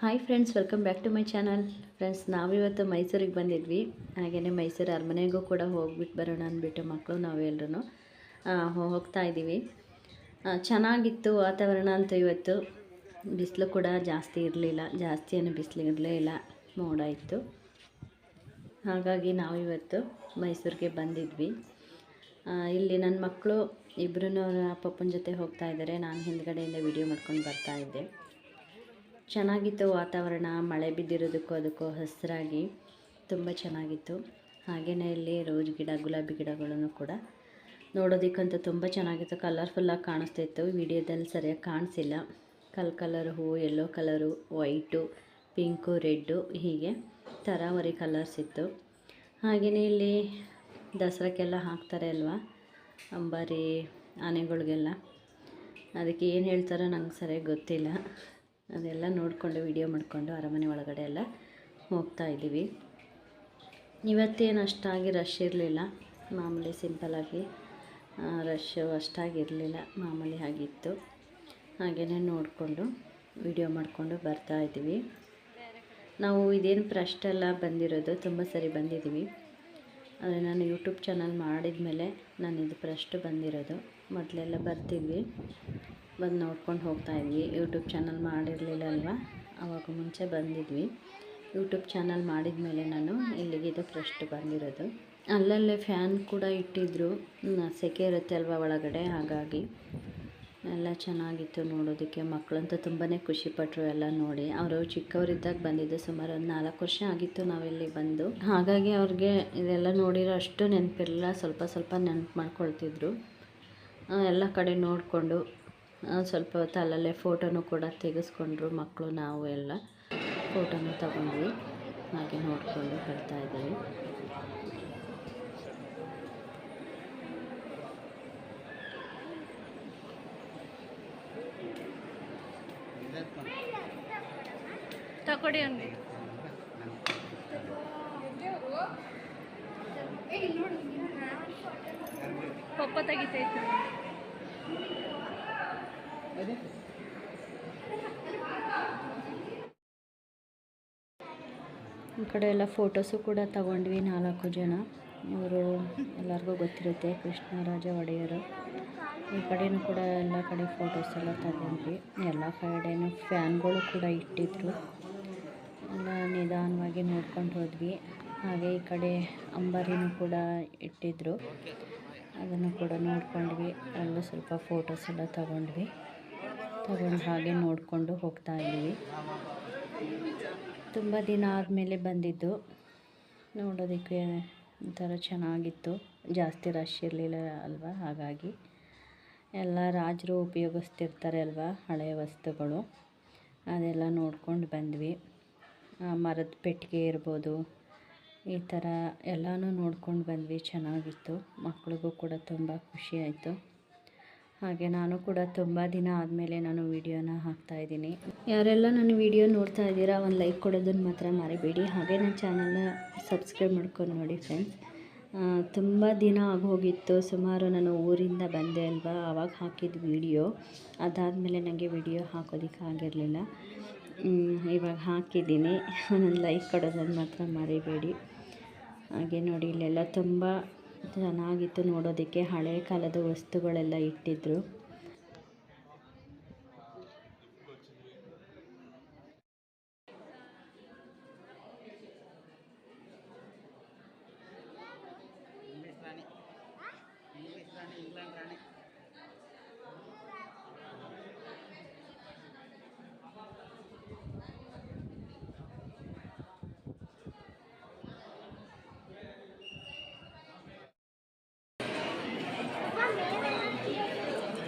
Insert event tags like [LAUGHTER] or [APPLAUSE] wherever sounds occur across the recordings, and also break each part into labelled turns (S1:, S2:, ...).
S1: Hi friends welcome back to my channel friends ನಾವಿವತ್ತು ಮೈಸೂರಿಗೆ ಬಂದಿದ್ವಿ. ಹಾಗೆಯೇ ಮೈಸೂರು ಅರಮನೆಗೂ ಕೂಡ ಹೋಗ್ಬಿಟ್ಟು ಬರೋಣ ಅಂದ್ಬಿಟ್ಟು ಮಕ್ಕಳು ನಾವೆಲ್ಲರೂ ಹೋಗ್ತಾ ಇದ್ದೀವಿ. ಚೆನ್ನಾಗಿತ್ತು ವಾತಾವರಣ ಅಂತ ಇವತ್ತು. ಬಿಸಿಲು ಕೂಡ ಜಾಸ್ತಿ ಇರಲಿಲ್ಲ. ಜಾಸ್ತಿ ಏನು ಬಿಸಿಲು ಇರಲೇ ಇಲ್ಲ. ಮೋಡ ಇತ್ತು. ಹಾಗಾಗಿ ನಾವಿವತ್ತು ಮೈಸೂರಿಗೆ ಬಂದಿದ್ವಿ. ಇಲ್ಲಿ ನನ್ನ ಮಕ್ಕಳು ಇಬ್ಬರೂ ಅವರ ಪಪ್ಪನ ಜೊತೆ ಹೋಗ್ತಾ ಇದ್ದಾರೆ. ನಾನು ಹಿಂದ್ಗಡೆಯಿಂದ ವಿಡಿಯೋ ಮಾಡ್ಕೊಂಡು ಬರ್ತಾ ಇದ್ದೆ. ಚೆನ್ನಾಗಿತ್ತು ವಾತಾವರಣ, ಮಳೆ ಬಿದ್ದಿರೋದಕ್ಕೂ ಅದಕ್ಕೂ ಹಸಿರಾಗಿ ತುಂಬ ಚೆನ್ನಾಗಿತ್ತು. ಹಾಗೆಯೇ ಇಲ್ಲಿ ರೋಜ್ ಗಿಡ, ಗುಲಾಬಿ ಗಿಡಗಳನ್ನು ಕೂಡ ನೋಡೋದಕ್ಕಂತೂ ತುಂಬ ಚೆನ್ನಾಗಿತ್ತು. ಕಲರ್ಫುಲ್ಲಾಗಿ ಕಾಣಿಸ್ತಿತ್ತು. ವಿಡಿಯೋದಲ್ಲಿ ಸರಿಯಾಗಿ ಕಾಣಿಸಿಲ್ಲ. ಕಲ್ ಕಲರ್ ಹೂವು yellow colour white pink red ಹೀಗೆ ಥರಾವರಿ ಕಲರ್ಸ್ ಇತ್ತು. ಹಾಗೆಯೇ ಇಲ್ಲಿ ದಸರಾಕ್ಕೆಲ್ಲ ಹಾಕ್ತಾರೆ ಅಲ್ವಾ? ಅಂಬಾರಿ ಆನೆಗಳಿಗೆಲ್ಲ. ಅದಕ್ಕೆ ಏನು ಹೇಳ್ತಾರೋ ನಂಗೆ ಸರಿಯಾಗಿ ಗೊತ್ತಿಲ್ಲ. ಅದೆಲ್ಲ ನೋಡಿಕೊಂಡು ವಿಡಿಯೋ ಮಾಡಿಕೊಂಡು ಅರಮನೆ ಒಳಗಡೆ ಎಲ್ಲ ಹೋಗ್ತಾ ಇದ್ದೀವಿ. ಇವತ್ತೇನು ಅಷ್ಟಾಗಿ ರಶ್ ಇರಲಿಲ್ಲ. ಮಾಮೂಲಿ ಸಿಂಪಲಾಗಿ ರಶ್ ಅಷ್ಟಾಗಿರಲಿಲ್ಲ ಮಾಮೂಲಿ ಆಗಿತ್ತು. ಹಾಗೆಯೇ ನೋಡಿಕೊಂಡು ವಿಡಿಯೋ ಮಾಡಿಕೊಂಡು ಬರ್ತಾ ಇದ್ದೀವಿ. ನಾವು ಇದೇನು ಪ್ರಶ್ನೆಲ್ಲ ಎಲ್ಲ ಬಂದಿರೋದು ತುಂಬ ಸರಿ ಬಂದಿದ್ದೀವಿ. ಆದರೆ ನಾನು ಯೂಟ್ಯೂಬ್ ಚಾನಲ್ ಮಾಡಿದ ಮೇಲೆ ನಾನು ಇದು ಪ್ರಶ್ನೆ ಬಂದಿರೋದು. ಮೊದಲೆಲ್ಲ ಬರ್ತಿದ್ವಿ. ಬಂದು ನೋಡ್ಕೊಂಡು ಹೋಗ್ತಾ ಇದ್ವಿ. ಯೂಟ್ಯೂಬ್ ಚಾನಲ್ ಮಾಡಿರಲಿಲ್ಲ ಅಲ್ವಾ ಅವಾಗ ಮುಂಚೆ ಬಂದಿದ್ವಿ. ಯೂಟ್ಯೂಬ್ ಚಾನಲ್ ಮಾಡಿದ ಮೇಲೆ ನಾನು ಇಲ್ಲಿಗೆ ಇದು ಫಸ್ಟ್ ಬಂದಿರೋದು. ಅಲ್ಲಲ್ಲೇ ಫ್ಯಾನ್ ಕೂಡ ಇಟ್ಟಿದ್ದರು ಸೆಕೆ ಇರುತ್ತೆ ಅಲ್ವಾ ಒಳಗಡೆ? ಹಾಗಾಗಿ ಎಲ್ಲ ಚೆನ್ನಾಗಿತ್ತು ನೋಡೋದಕ್ಕೆ. ಮಕ್ಕಳಂತೂ ತುಂಬಾ ಖುಷಿಪಟ್ಟರು ಎಲ್ಲ ನೋಡಿ. ಅವರು ಚಿಕ್ಕವರಿದ್ದಾಗ ಬಂದಿದ್ದು ಸುಮಾರು ಒಂದು ನಾಲ್ಕು ವರ್ಷ ಆಗಿತ್ತು ನಾವಿಲ್ಲಿ ಬಂದು. ಹಾಗಾಗಿ ಅವ್ರಿಗೆ ಇದೆಲ್ಲ ನೋಡಿರೋ ಅಷ್ಟು ನೆನಪಿರಲಿಲ್ಲ. ಸ್ವಲ್ಪ ಸ್ವಲ್ಪ ನೆನಪು ಮಾಡ್ಕೊಳ್ತಿದ್ರು. ಎಲ್ಲ ಕಡೆ ನೋಡಿಕೊಂಡು ಸ್ವಲ್ಪ ಹೊತ್ತು ಅಲ್ಲಲ್ಲೇ ಫೋಟೋನು ಕೂಡ ತೆಗೆಸ್ಕೊಂಡ್ರು ಮಕ್ಕಳು, ನಾವು ಎಲ್ಲ ಫೋಟೋನು ತಗೊಂಡ್ವಿ. ಹಾಗೆ ನೋಡಿಕೊಂಡು ಬರ್ತಾ ಇದ್ದೀವಿ.
S2: ತಗೊಡಿ ಒಂದು ಪಪ್ಪ ತೆಗಿತೈತೆ
S1: ಈ ಕಡೆ ಎಲ್ಲ ಫೋಟೋಸು ಕೂಡ ತಗೊಂಡ್ವಿ ನಾಲ್ಕು ಜನ. ಇವರು ಎಲ್ಲರಿಗೂ ಗೊತ್ತಿರುತ್ತೆ ಕೃಷ್ಣರಾಜ ಒಡೆಯರು ಈ ಕಡೆಯೂ ಕೂಡ ಎಲ್ಲ ಕಡೆ ಫೋಟೋಸ್ ಎಲ್ಲ ತಗೊಂಡ್ವಿ. ಎಲ್ಲ ಕಡೆಯೂ ಫ್ಯಾನ್ಗಳು ಕೂಡ ಇಟ್ಟಿದ್ರು. ಎಲ್ಲ ನಿಧಾನವಾಗಿ ನೋಡ್ಕೊಂಡು ಹೋದ್ವಿ. ಹಾಗೆ ಈ ಕಡೆ ಅಂಬಾರಿನೂ ಕೂಡ ಇಟ್ಟಿದ್ರು. ಅದನ್ನು ಕೂಡ ನೋಡಿಕೊಂಡ್ವಿ. ಅಲ್ಲೂ ಸ್ವಲ್ಪ ಫೋಟೋಸ್ ಎಲ್ಲ ತಗೊಂಡ್ವಿ. ತಗೊಂಡು ಹಾಗೆ ನೋಡಿಕೊಂಡು ಹೋಗ್ತಾ ಇದ್ವಿ. ತುಂಬ ದಿನ ಆದಮೇಲೆ ಬಂದಿದ್ದು. ನೋಡೋದಕ್ಕೆ ಒಂಥರ ಚೆನ್ನಾಗಿತ್ತು. ಜಾಸ್ತಿ ರಶ್ ಇರಲಿಲ್ಲ ಅಲ್ವಾ? ಹಾಗಾಗಿ ಎಲ್ಲ ರಾಜರು ಉಪಯೋಗಿಸ್ತಿರ್ತಾರೆ ಅಲ್ವಾ ಹಳೆಯ ವಸ್ತುಗಳು? ಅದೆಲ್ಲ ನೋಡ್ಕೊಂಡು ಬಂದ್ವಿ. ಮರದ ಪೆಟ್ಟಿಗೆ ಇರ್ಬೋದು ಈ ಥರ ಎಲ್ಲನೂ ನೋಡ್ಕೊಂಡು ಬಂದ್ವಿ, ಚೆನ್ನಾಗಿತ್ತು. ಮಕ್ಳಿಗೂ ಕೂಡ ತುಂಬ ಖುಷಿ ಆಯಿತು ಹಾಗೆ ನಾನು ಕೂಡ ತುಂಬ ದಿನ ಆದಮೇಲೆ ನಾನು ವೀಡಿಯೋನ ಹಾಕ್ತಾಯಿದ್ದೀನಿ ಯಾರೆಲ್ಲ ನನ್ನ ವೀಡಿಯೋ ನೋಡ್ತಾ ಇದ್ದೀರಾ, ಒಂದು ಲೈಕ್ ಕೊಡೋದನ್ನು ಮಾತ್ರ ಮರಿಬೇಡಿ. ಹಾಗೆ ನನ್ನ ಚಾನಲ್ನ ಸಬ್ಸ್ಕ್ರೈಬ್ ಮಾಡ್ಕೊಂಡು ನೋಡಿ ಫ್ರೆಂಡ್ಸ್. ತುಂಬ ದಿನ ಆಗೋಗಿತ್ತು. ಸುಮಾರು ನಾನು ಊರಿಂದ ಬಂದೆ ಅಲ್ವಾ ಆವಾಗ ಹಾಕಿದ ವಿಡಿಯೋ. ಅದಾದಮೇಲೆ ನನಗೆ ವಿಡಿಯೋ ಹಾಕೋದಕ್ಕೆ ಆಗಿರಲಿಲ್ಲ. ಇವಾಗ ಹಾಕಿದ್ದೀನಿ. [LAUGHS] ಒಂದು ಲೈಕ್ ಕೊಡೋದನ್ನು ಮಾತ್ರ ಮರಿಬೇಡಿ. ಹಾಗೆ ನೋಡಿ ಇಲ್ಲೆಲ್ಲ ತುಂಬ ಚೆನ್ನಾಗಿತ್ತು ನೋಡೋದಕ್ಕೆ. ಹಳೆ ಕಾಲದ ವಸ್ತುಗಳೆಲ್ಲ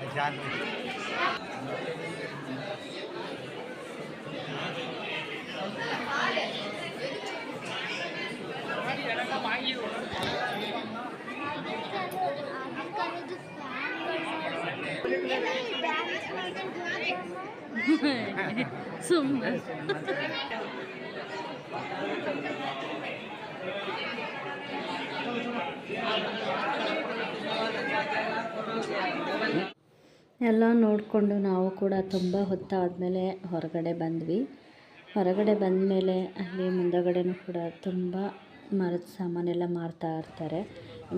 S1: ಇಟ್ಟಿದ್ರು
S2: ಸುಮ್ಮನೆ
S1: ಎಲ್ಲ ನೋಡಿಕೊಂಡು ನಾವು ಕೂಡ ತುಂಬ ಹೊತ್ತಾದಮೇಲೆ ಹೊರಗಡೆ ಬಂದ್ವಿ. ಹೊರಗಡೆ ಬಂದಮೇಲೆ ಅಲ್ಲಿ ಮುಂದಗಡೆನೂ ಕೂಡ ತುಂಬ ಮರದ ಸಾಮಾನೆಲ್ಲ ಮಾರ್ತಾ ಇರ್ತಾರೆ.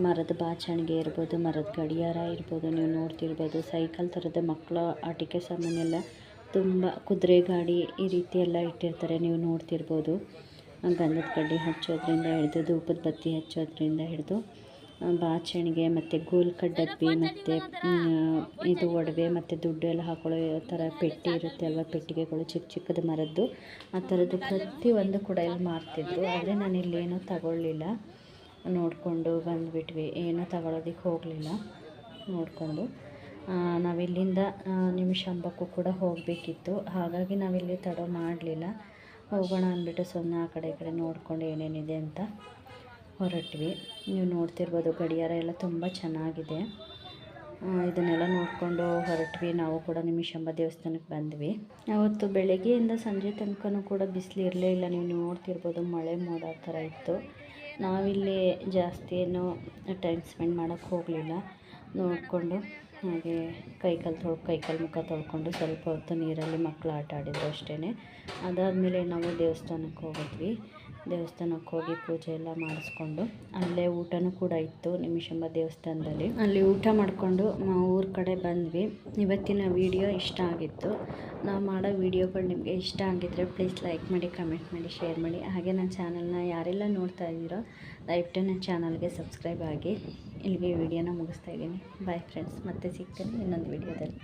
S1: ಮರದ ಬಾಚಣಿಗೆ ಇರ್ಬೋದು, ಮರದ ಗಡಿಯಾರ ಇರ್ಬೋದು, ನೀವು ನೋಡ್ತಿರ್ಬೋದು, ಸೈಕಲ್ ಥರದ ಮಕ್ಕಳ ಆಟಿಕೆ ಸಾಮಾನೆಲ್ಲ ತುಂಬ ಕುದುರೆ ಗಾಡಿ ಈ ರೀತಿ ಎಲ್ಲ ಇಟ್ಟಿರ್ತಾರೆ, ನೀವು ನೋಡ್ತಿರ್ಬೋದು. ಗಂಧದ ಕಡ್ಡಿ ಹಚ್ಚೋದ್ರಿಂದ ಹಿಡಿದು, ಧೂಪದ ಬತ್ತಿ ಹಚ್ಚೋದ್ರಿಂದ ಹಿಡಿದು. ಬಾಚಣಿಗೆ ಮತ್ತು ಗೋಲ್ಕ ಡಬ್ಬಿ ಮತ್ತು ಇದು ಒಡವೆ ಮತ್ತು ದುಡ್ಡು ಎಲ್ಲ ಹಾಕೊಳ್ಳೋ ಥರ ಪೆಟ್ಟಿ ಇರುತ್ತೆ ಅಲ್ವಾ, ಪೆಟ್ಟಿಗೆಗಳು ಚಿಕ್ಕ ಚಿಕ್ಕದು ಮರದ್ದು. ಆ ಥರದ್ದು ಪ್ರತಿಯೊಂದು ಕೂಡ ಇಲ್ಲಿ ಮಾರ್ತಿದ್ರು. ಆದರೆ ನಾನು ಇಲ್ಲೇನೂ ತಗೊಳ್ಳಿಲ್ಲ. ನೋಡಿಕೊಂಡು ಬಂದುಬಿಟ್ವಿ. ಏನೂ ತಗೊಳ್ಳೋದಕ್ಕೆ ಹೋಗಲಿಲ್ಲ. ನೋಡಿಕೊಂಡು. ನಾವಿಲ್ಲಿಂದ ನಿಮಿಷಾಂಬಕ್ಕೂ ಕೂಡ ಹೋಗಬೇಕಿತ್ತು. ಹಾಗಾಗಿ ನಾವಿಲ್ಲಿ ತಡೋ ಮಾಡಲಿಲ್ಲ. ಹೋಗೋಣ ಅಂದ್ಬಿಟ್ಟು ಸುಮ್ಮನೆ ಆ ಕಡೆ ಈ ಕಡೆ ನೋಡ್ಕೊಂಡು ಏನೇನಿದೆ ಅಂತ. ಹೊರಟ್ವಿ. ನೀವು ನೋಡ್ತಿರ್ಬೋದು, ಗಡಿಯಾರ ಎಲ್ಲ ತುಂಬ ಚೆನ್ನಾಗಿದೆ. ಇದನ್ನೆಲ್ಲ ನೋಡಿಕೊಂಡು ಹೊರಟ್ವಿ. ನಾವು ಕೂಡ ನಿಮಿಷಾಂಬ ದೇವಸ್ಥಾನಕ್ಕೆ ಬಂದ್ವಿ. ಅವತ್ತು ಬೆಳಗ್ಗೆಯಿಂದ ಸಂಜೆ ತನಕನೂ ಕೂಡ ಬಿಸಿಲು ಇರಲೇ ಇಲ್ಲ. ನೀವು ನೋಡ್ತಿರ್ಬೋದು, ಮಳೆ ಮೋಡ ಥರ ಇತ್ತು. ನಾವಿಲ್ಲಿ ಜಾಸ್ತಿ ಏನು ಟೈಮ್ ಸ್ಪೆಂಡ್ ಮಾಡೋಕ್ಕೆ ಹೋಗಲಿಲ್ಲ. ನೋಡಿಕೊಂಡು ಹಾಗೆ ಕೈಕಾಲು ತೊಳ್ ಕೈಕಾಲು ಮುಖ ತೊಳ್ಕೊಂಡು ಸ್ವಲ್ಪ ಹೊತ್ತು ನೀರಲ್ಲಿ ಮಕ್ಕಳು ಆಟ ಆಡಿದ್ರು ಅಷ್ಟೇ ಅದಾದಮೇಲೆ ನಾವು ದೇವಸ್ಥಾನಕ್ಕೆ ಹೋಗಿದ್ವಿ. ದೇವಸ್ಥಾನಕ್ಕೆ ಹೋಗಿ ಪೂಜೆ ಎಲ್ಲ ಮಾಡಿಸ್ಕೊಂಡು ಅಲ್ಲೇ ಊಟನೂ ಕೂಡ ಇತ್ತು ನಿಮಿಷಂಬ ದೇವಸ್ಥಾನದಲ್ಲಿ. ಅಲ್ಲಿ ಊಟ ಮಾಡಿಕೊಂಡು ಊರ ಕಡೆ ಬಂದ್ವಿ. ಇವತ್ತಿನ ವಿಡಿಯೋ ಇಷ್ಟ ಆಗಿತ್ತು. ನಾವು ಮಾಡೋ ವೀಡಿಯೋಗಳು ನಿಮಗೆ ಇಷ್ಟ ಆಗಿದ್ದರೆ ಪ್ಲೀಸ್ ಲೈಕ್ ಮಾಡಿ, ಕಮೆಂಟ್ ಮಾಡಿ, ಶೇರ್ ಮಾಡಿ. ಹಾಗೆ ನನ್ನ ಚಾನಲ್ನ ಯಾರೆಲ್ಲ ನೋಡ್ತಾ ಇದ್ದೀರೋ, ದಯವಿಟ್ಟು ನನ್ನ ಚಾನಲ್ಗೆ ಸಬ್ಸ್ಕ್ರೈಬ್ ಆಗಿ. ಇಲ್ಲಿಗೆ ವಿಡಿಯೋನ ಮುಗಿಸ್ತಾ ಇದ್ದೀನಿ. ಬಾಯ್ ಫ್ರೆಂಡ್ಸ್ ಮತ್ತೆ ಸಿಗ್ತೀನಿ ಇನ್ನೊಂದು ವಿಡಿಯೋದಲ್ಲಿ.